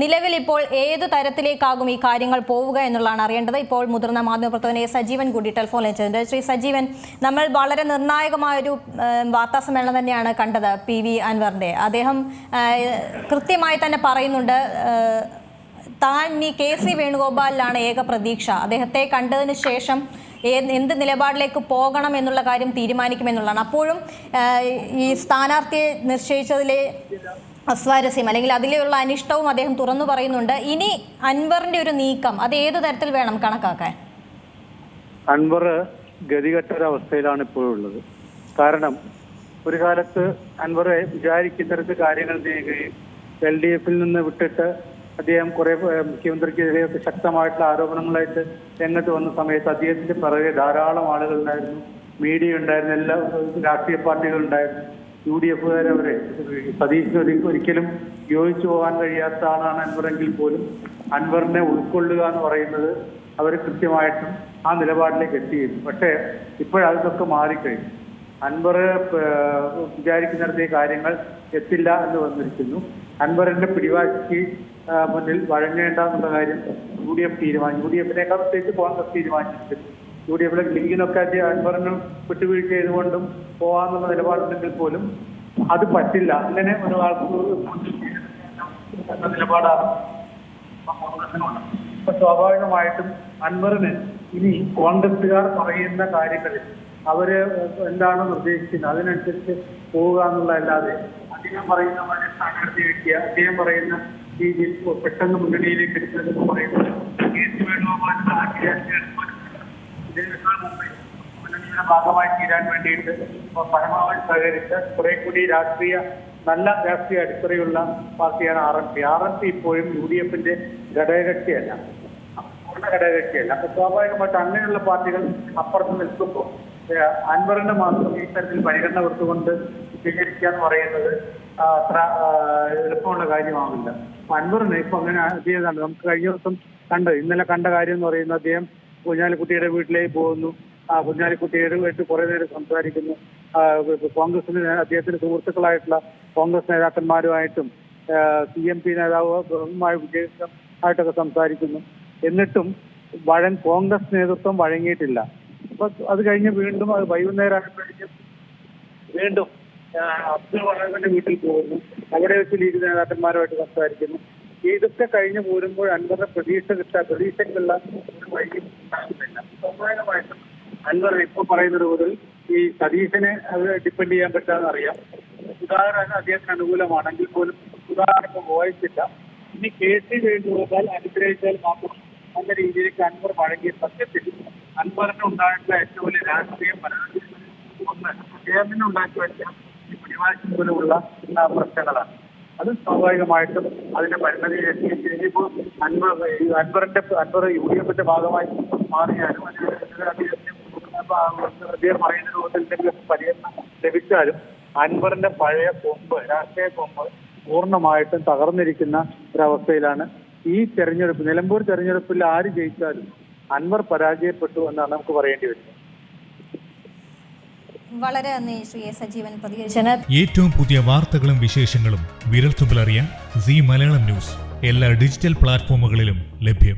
നിലവിൽ ഇപ്പോൾ ഏത് തരത്തിലേക്കാകും ഈ കാര്യങ്ങൾ പോവുക എന്നുള്ളതാണ് അറിയേണ്ടത്. ഇപ്പോൾ മുതിർന്ന മാധ്യമപ്രവർത്തകൻ എ സജീവൻ കൂടി ടെലിഫോണിൽ വെച്ചിട്ടുണ്ട് ശ്രീ സജീവൻ നമ്മൾ വളരെ നിർണായകമായൊരു വാർത്താ സമ്മേളനം തന്നെയാണ് കണ്ടത് പി വി അൻവറിന്റെ. അദ്ദേഹം കൃത്യമായി തന്നെ പറയുന്നുണ്ട് താൻ ഈ കെ സി വേണുഗോപാലിലാണ് ഏക പ്രതീക്ഷ. അദ്ദേഹത്തെ കണ്ടതിന് ശേഷം എന്ത് നിലപാടിലേക്ക് പോകണം എന്നുള്ള കാര്യം തീരുമാനിക്കുമെന്നുള്ളതാണ്. അപ്പോഴും ഈ സ്ഥാനാർത്ഥിയെ നിശ്ചയിച്ചതിലെ അസ്വാരസ്യം അല്ലെങ്കിൽ അതിലെയുള്ള അനിഷ്ടവും അദ്ദേഹം തുറന്നു പറയുന്നുണ്ട്. ഇനി അൻവറിന്റെ ഒരു നീക്കം അത് ഏത് തരത്തിൽ വേണം കണക്കാക്കാൻ? അൻവർ ഗതികെട്ട ഒരവസ്ഥയിലാണ് ഇപ്പോഴുള്ളത് കാരണം ഒരു കാലത്ത് അൻവർ വിചാരിക്കുന്ന തരത്തിൽ കാര്യങ്ങൾ ചെയ്യുകയും എൽ ഡി എഫിൽ നിന്ന് വിട്ടിട്ട് അദ്ദേഹം കുറെ മുഖ്യമന്ത്രിക്കെതിരെ ശക്തമായിട്ടുള്ള ആരോപണങ്ങളായിട്ട് രംഗത്ത് വന്ന സമയത്ത് അദ്ദേഹത്തിന്റെ പിറകെ ധാരാളം ആളുകൾ ഉണ്ടായിരുന്നു. മീഡിയ ഉണ്ടായിരുന്നു എല്ലാ രാഷ്ട്രീയ പാർട്ടികൾ ഉണ്ടായിരുന്നു. യു ഡി എഫുകാർ അവരെ സതീശിന് ഒരി- ഒരിക്കലും യോജിച്ചു പോകാൻ കഴിയാത്ത ആളാണ് അൻവറെങ്കിൽ പോലും അൻവറിനെ ഉൾക്കൊള്ളുക എന്ന് പറയുന്നത് അവർ കൃത്യമായിട്ടും ആ നിലപാടിലേക്ക് എത്തിയിരുന്നു. പക്ഷേ ഇപ്പോഴതൊക്കെ മാറിക്കഴിഞ്ഞു. അൻവർ വിചാരിക്കുന്നിടത്തെ കാര്യങ്ങൾ എത്തില്ല എന്ന് വന്നിരിക്കുന്നു. അൻവറിന്റെ പിടിവാശിക്ക് മുന്നിൽ വഴങ്ങേണ്ട എന്നുള്ള കാര്യം യു ഡി എഫ് തീരുമാനിച്ചു. യു ഡി എഫിനേക്കാൾ പ്രത്യേകിച്ച് കോൺഗ്രസ് തീരുമാനിച്ചിട്ടുണ്ട് യു ഡി എഫിലെ ലീഗിനൊക്കെ അൻവറിന് വിട്ടുവീഴ്ച ചെയ്തുകൊണ്ടും പോവാന്നുള്ള നിലപാടുണ്ടെങ്കിൽ പോലും അത് പറ്റില്ല. അങ്ങനെ ഒരാൾക്ക് എന്ന നിലപാടാണ് സ്വാഭാവികമായിട്ടും അൻവറിന് ഇനി കോൺഗ്രസുകാർ പറയുന്ന കാര്യങ്ങളിൽ അവർ എന്താണ് നിർദ്ദേശിക്കുന്നത് അതിനനുസരിച്ച് പോവുക എന്നുള്ളതല്ലാതെ അദ്ദേഹം പറയുന്ന സ്ഥാനാർത്ഥി കിട്ടിയ അദ്ദേഹം പറയുന്ന രീതിയിൽ പെട്ടെന്ന് മുന്നണിയിലേക്ക് എടുക്കുന്നതെന്ന് ഭാഗമായി തീരാൻ വേണ്ടിയിട്ട് പരമാവധി സഹകരിച്ച് കുറെ കൂടി രാഷ്ട്രീയ നല്ല രാഷ്ട്രീയ അടിത്തറയുള്ള പാർട്ടിയാണ് R M P. R M P ഇപ്പോഴും യു ഡി എഫിന്റെ ഘടകകക്ഷിയല്ല. പൂർണ ഘടകകക്ഷിയല്ല. അപ്പൊ സ്വാഭാവികമായിട്ട് അങ്ങനെയുള്ള പാർട്ടികൾ അപ്പുറത്ത് നിൽക്കുമ്പോൾ അൻവറിന് മാത്രം ഈ തരത്തിൽ പരിഗണന കൊടുത്തുകൊണ്ട് സ്വീകരിക്കുക എന്ന് പറയുന്നത് അത്ര എളുപ്പമുള്ള കാര്യമാവില്ല. അൻവറിന് ഇപ്പൊ അങ്ങനെ ചെയ്തതാണ് നമുക്ക് കഴിഞ്ഞ ദിവസം കണ്ട്. ഇന്നലെ കണ്ട കാര്യം എന്ന് പറയുന്നത് അദ്ദേഹം കുഞ്ഞാലിക്കുട്ടിയുടെ വീട്ടിലേക്ക് പോകുന്നു. ആ ഏഴുമായിട്ട് കുറെ നേരം സംസാരിക്കുന്നു. കോൺഗ്രസിന് അദ്ദേഹത്തിന്റെ സുഹൃത്തുക്കളായിട്ടുള്ള കോൺഗ്രസ് നേതാക്കന്മാരുമായിട്ടും സി എം പി നേതാവുമായി വിജയിച്ച ആയിട്ടൊക്കെ സംസാരിക്കുന്നു. എന്നിട്ടും വഴൻ കോൺഗ്രസ് നേതൃത്വം വഴങ്ങിയിട്ടില്ല. അപ്പൊ അത് കഴിഞ്ഞ് വീണ്ടും അത് വൈകുന്നേരം ആയപ്പോഴേക്കും വീണ്ടും അബ്ദുൾ വഹാബിന്റെ വീട്ടിൽ പോകുന്നു. അവിടെ വെച്ച് ലീഗ് നേതാക്കന്മാരുമായിട്ട് സംസാരിക്കുന്നു. ഇതൊക്കെ കഴിഞ്ഞ് പോരുമ്പോൾ അൻവറിന്റെ പ്രതീക്ഷ കിട്ടാ പ്രതീക്ഷയ്ക്കുള്ള ഒരു വഴി ഉണ്ടാകുന്നില്ല അൻവർ ഇപ്പൊ പറയുന്നത് മുതൽ ഈ സതീശനെ ഡിപ്പെൻഡ് ചെയ്യാൻ പറ്റാന്ന് അറിയാം. ഉദാഹരണം അദ്ദേഹത്തിന് അനുകൂലമാണെങ്കിൽ പോലും ഉദാഹരണം ഇപ്പൊ വോയിച്ചില്ല ഇനി കേസ് വേണ്ടി വേണ്ടുപോകാൽ അനുഗ്രഹിച്ചാൽ മാത്രം നല്ല രീതിയിലേക്ക് അൻവർ വഴങ്ങിയ സത്യത്തിൽ അൻവറിന് ഉണ്ടായിട്ടുള്ള ഏറ്റവും വലിയ രാഷ്ട്രീയ പരാജയം ഒന്ന് കേരളത്തിന് ഉണ്ടാക്കി വെച്ച ഈ പിടിവാശി മൂലമുള്ള ആ, പ്രശ്നങ്ങളാണ്. അത് സ്വാഭാവികമായിട്ടും അതിന്റെ പരിണതി ഇനിയിപ്പോ അൻവർ അൻവറിന്റെ അൻവർ യു ഡി എഫിന്റെ ഭാഗമായി മാറിയാലും അദ്ദേഹത്തിന് അദ്ദേഹം പറയുന്ന രൂപത്തിൽ എന്തെങ്കിലും പരിഗണന ലഭിച്ചാലും അൻവറിന്റെ പഴയ കൊമ്പ് രാഷ്ട്രീയ കൊമ്പ് പൂർണമായിട്ടും തകർന്നിരിക്കുന്ന ഒരവസ്ഥയിലാണ് ഈ തെരഞ്ഞെടുപ്പ് നിലമ്പൂർ തെരഞ്ഞെടുപ്പിൽ ആര് ജയിച്ചാലും അൻവർ പരാജയപ്പെട്ടു എന്നാണ് നമുക്ക് പറയേണ്ടി വരുന്നത്. വളരെ നന്ദി ശ്രീ സജീവൻ പ്രതികരിച്ചത് ഏറ്റവും പുതിയ വാർത്തകളും വിശേഷങ്ങളും വിരൽത്തുമ്പിലറിയാൻ സി മലയാളം ന്യൂസ്. എല്ലാ ഡിജിറ്റൽ പ്ലാറ്റ്ഫോമുകളിലും ലഭ്യം.